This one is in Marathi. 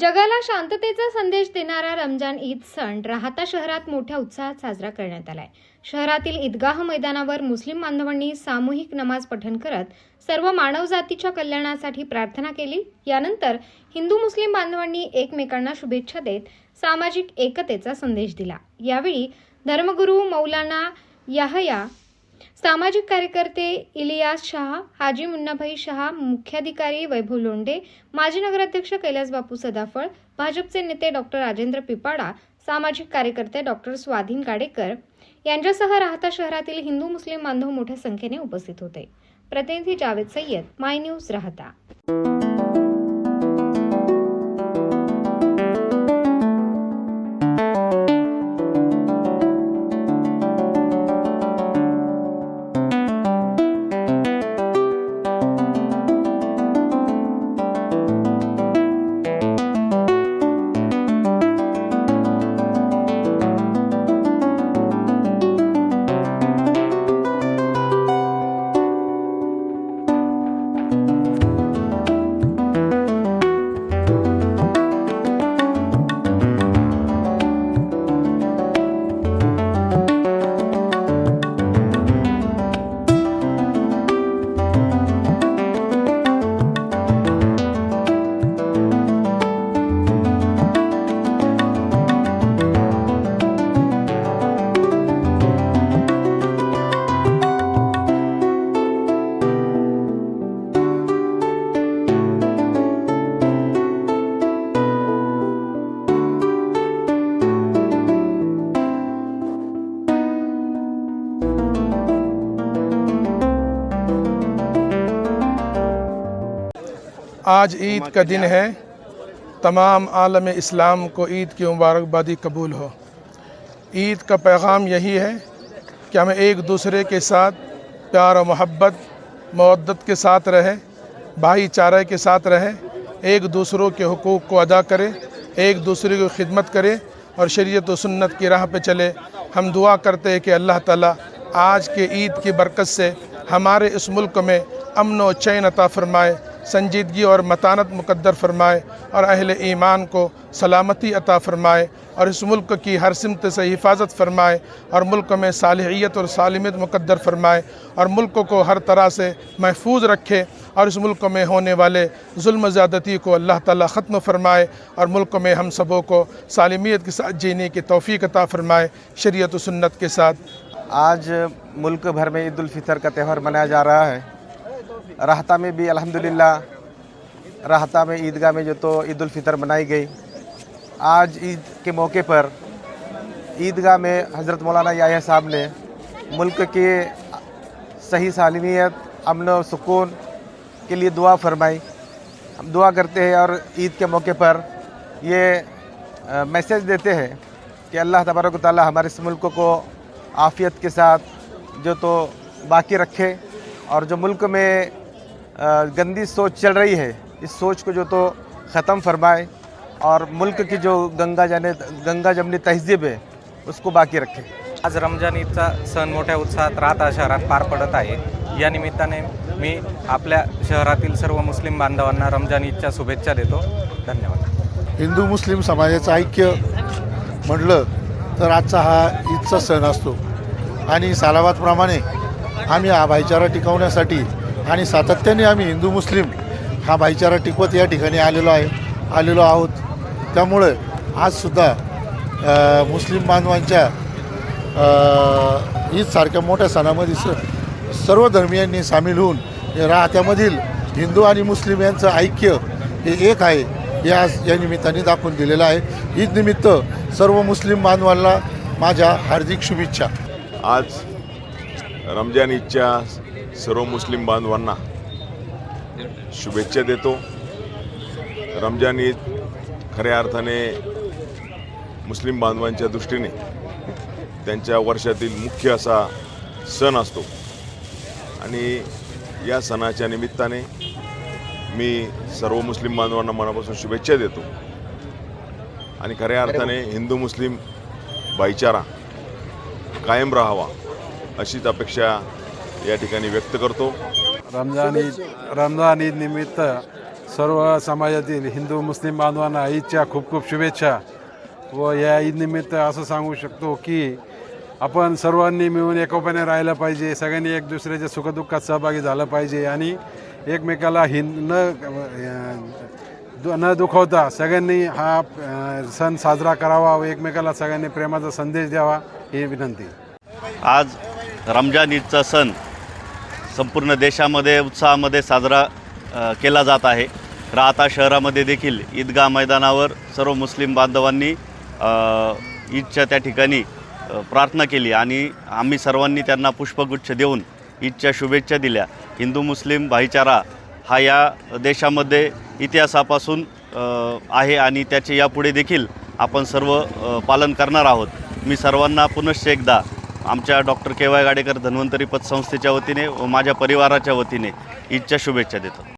जगाला शांततेचा संदेश देणारा रमजान ईद सण राहता शहरात मोठ्या उत्साहात साजरा करण्यात आलाय. शहरातील ईदगाह मैदानावर मुस्लिम बांधवांनी सामूहिक नमाज पठण करत सर्व मानवजातीच्या कल्याणासाठी प्रार्थना केली. यानंतर हिंदू मुस्लिम बांधवांनी एकमेकांना शुभेच्छा देत सामाजिक एकतेचा संदेश दिला. यावेळी धर्मगुरू मौलाना याहया सामाजिक कार्यकर्ते इलियास शहा हाजी मुन्नाभाई शहा मुख्याधिकारी वैभव लोंढे माजी नगराध्यक्ष कैलास बापू सदाफळ भाजपचे नेते डॉक्टर राजेंद्र पिपाडा सामाजिक कार्यकर्ते डॉक्टर स्वाधीन गाडेकर यांच्यासह राहता शहरातील हिंदू मुस्लिम बांधव मोठ्या संख्येने उपस्थित होते. प्रतिनिधी जावेद सय्यद माय न्यूज राहता. आज ईद का दिन है तमाम आलम इस्लाम को ईद की मुबारकबादी कबूल हो ईद का पैगाम यही है कि हमें एक दूसरे के साथ प्यार और मोहब्बत मवद्दत के साथ रहें भाईचारे के साथ रहें एक दूसरों के हुकूक़ को अदा करें एक दूसरे की खिदमत करें और शरीयत व सुन्नत की राह पे चले हम दुआ करते हैं कि अल्लाह ताला आज के ईद की बरकत से हमारे इस मुल्क में अमन व चैन अता फरमाए संजीदगी और मतानत मुकद्दर फरमाए और अहल ईमान को सलामती अता फरमाए और इस मुल्क की हर सिमत से हिफाजत फरमाए और मुल्क में सालहियत और सालिमियत मुकद्दर फरमाए और मुल्क को हर तरह से महफूज रखे और इस मुल्क में होने वाले जुल्म ज़्यादती को अल्लाह ताला ख़त्म फरमाए और मुल्क में हम सबों को सालिमियत के साथ जीने की तौफ़ी अता फरमाए शरीयत व सुन्नत के साथ आज मुल्क भर में ईद उल फितर का त्यौहार मनाया जा रहा है राहता में भी अल्हम्दुलिल्लाह राहता में ईदगाह में जो तो ईद उल फितर मनाई गई आज ईद के मौके पर ईदगाह में हज़रत मौलाना याह्या साहब ने मुल्क के सही सालमियत अमन और सुकून के लिए दुआ फरमाई हम दुआ करते हैं और ईद के मौके पर ये अ, मैसेज देते हैं कि अल्लाह तबारक व ताली हमारे इस मुल्क को आफ़ियत के साथ जो तो बाकी रखे और जो मुल्क में गंदी सोच चल रही है इस सोच को जो तो ख़त्म फरमाए और मुल्क की जो गंगा जाने गंगा जमनी तहजीब है उसको बाकी रखे। आज रमजान ईदचा सण मोठ्या उत्साहात राहता शहरात पार पडत आहे. या निमित्ताने मी आपल्या शहरातील सर्व मुस्लिम बांधवांना रमजान ईदच्या शुभेच्छा देतो. धन्यवाद. हिंदू मुस्लिम समाजाचं ऐक्य म्हटलं तर आजचा हा ईदचा सण असतो. आणि सालाबादप्रमाणे आम्ही हा भाईचारा टिकवण्यासाठी आणि सातत्याने आम्ही हिंदू मुस्लिम हा भाईचारा टिकवत या ठिकाणी आलेलो आहे आलेलो आहोत. त्यामुळे आजसुद्धा मुस्लिम बांधवांच्या ईदसारख्या मोठ्या सणामध्ये स सर्व धर्मियांनी सामील होऊन राहत्यामधील हिंदू आणि मुस्लिम यांचं ऐक्य हे एक आहे हे आज या निमित्ताने दाखवून दिलेलं आहे. ईदनिमित्त सर्व मुस्लिम बांधवांना माझ्या हार्दिक शुभेच्छा. आज रमजान ईदच्या सर्व मुस्लिम बांधवांना शुभेच्छा देतो. रमजान ईद खऱ्या अर्थाने मुस्लिम बांधवांच्या दृष्टीने त्यांच्या वर्षातील मुख्य असा सण असतो. आणि या सणाच्या निमित्ताने मी सर्व मुस्लिम बांधवांना मनापासून शुभेच्छा देतो. आणि खऱ्या अर्थाने हिंदू मुस्लिम भाईचारा कायम राहावा. अशीच अपेक्षा या ठिकाणी व्यक्त करतो. रमजान ईद रमजान ईद निमित्त सर्व समाजातील हिंदू मुस्लिम बांधवांना ईदच्या खूप खूप शुभेच्छा व या ईदनिमित्त असं सांगू शकतो की आपण सर्वांनी मिळून एकोप्याने राहिलं पाहिजे सगळ्यांनी एक दुसऱ्याच्या सुखदुःखात सहभागी झालं पाहिजे आणि एकमेकाला हिन न न दुखवता सगळ्यांनी हा सण साजरा करावा व एकमेकाला सगळ्यांनी प्रेमाचा संदेश द्यावा ही विनंती. आज रमजान ईदचा सण संपूर्ण देशामध्ये उत्साहामध्ये साजरा केला जात आहे. राहता शहरामध्ये देखील ईदगाह मैदानावर सर्व मुस्लिम बांधवांनी ईदच्या त्या ठिकाणी प्रार्थना केली आणि आम्ही सर्वांनी त्यांना पुष्पगुच्छ देऊन ईदच्या शुभेच्छा दिल्या. हिंदू मुस्लिम भाईचारा हा या देशामध्ये इतिहासापासून आहे आणि त्याचे यापुढे देखील आपण सर्व पालन करणार आहोत. मी सर्वांना पुनश्च एकदा आमच्या doctor K Y Gadekar Dhanvantari पतसंस्थेच्या वतीने व माझ्या परिवाराच्या वतीने ईदच्या शुभेच्छा देतो.